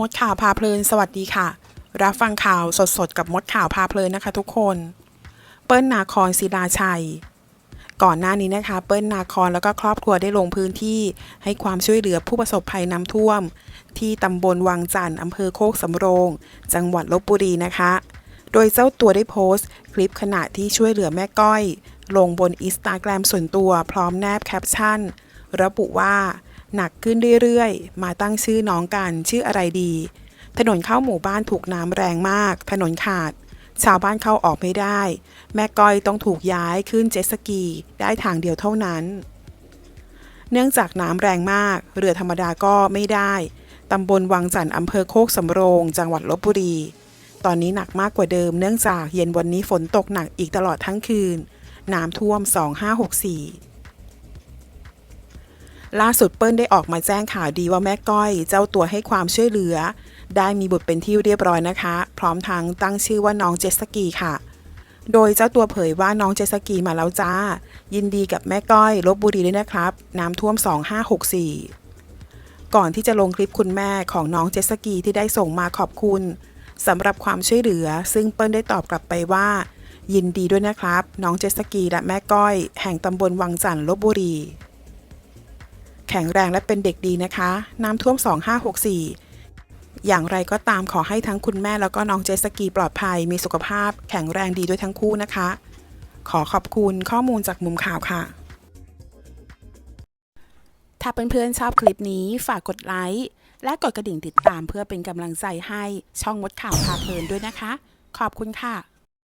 มดข่าวพาเพลิน สวัสดีค่ะ รับฟังข่าวสดๆ กับมดข่าวพาเพลินนะคะทุกคน เปิ้ลนาคอนศิลาชัย ก่อนหน้านี้นะคะ เปิ้ลนาคอนแล้วก็ครอบครัวได้ลงพื้นที่ให้ความช่วยเหลือผู้ประสบภัยน้ำท่วม ที่ตำบลวังจันทร์อำเภอโคกสำโรง จังหวัดลบบุรีนะคะ โดยเจ้าตัวได้โพสต์ คลิปขณะที่ช่วยเหลือแม่ก้อย ลงบนอินสตาแกรมส่วนตัวพร้อมแนบแคปชั่น ระบุว่า หนักขึ้นเรื่อยๆ มาตั้งชื่อน้องกันชื่ออะไรดี ถนนเข้าหมู่บ้านถูกน้ำแรงมาก ถนนขาด ชาวบ้านเข้าออกไม่ได้ แม่ก้อยต้องถูกย้ายขึ้นเจ็ตสกีได้ทางเดียวเท่านั้น เนื่องจากน้ำแรงมาก เรือธรรมดาก็ไม่ได้ตำบลวังจันทร์อำเภอโคกสำโรง จังหวัดลบบุรี ตอนนี้หนักมากกว่าเดิม เนื่องจากเย็นวันนี้ฝนตกหนักอีกตลอดทั้งคืน น้ำท่วม 2564 ล่าสุดเปิ้ลได้ออกมาแจ้งข่าวดีว่าแม่ก้อยเจ้าตัวให้ความช่วยเหลือ ได้มีบุตรเป็นที่เรียบร้อยนะคะ พร้อมทั้งตั้งชื่อว่าน้องเจสกีค่ะ โดยเจ้าตัวเผยว่าน้องเจสกีมาแล้วจ้า ยินดีกับแม่ก้อยลบบุรีด้วยนะครับ น้ำท่วม 2564 ก่อนที่จะลงคลิปคุณแม่ของน้องเจสกีที่ได้ส่งมาขอบคุณสำหรับความช่วยเหลือ ซึ่งเปิ้ลได้ตอบกลับไปว่า ยินดีด้วยนะครับ น้องเจสกีและแม่ก้อย แห่งตำบลวังจันทร์ลบบุรี แข็งแรงและเป็นเด็กดีนะคะ น้ำท่วม 2564 อย่างไรก็ตามขอให้ทั้งคุณแม่แล้วก็น้องเจสกีปลอดภัย มีสุขภาพ แข็งแรงดีด้วยทั้งคู่นะคะ ขอขอบคุณข้อมูลจากมุมข่าวค่ะ ถ้าเพื่อนๆชอบคลิปนี้ฝากกดไลค์และกดกระดิ่งติดตามเพื่อเป็นกำลังใจให้ช่องมดข่าวพาเพลินด้วยนะคะ ขอบคุณค่ะ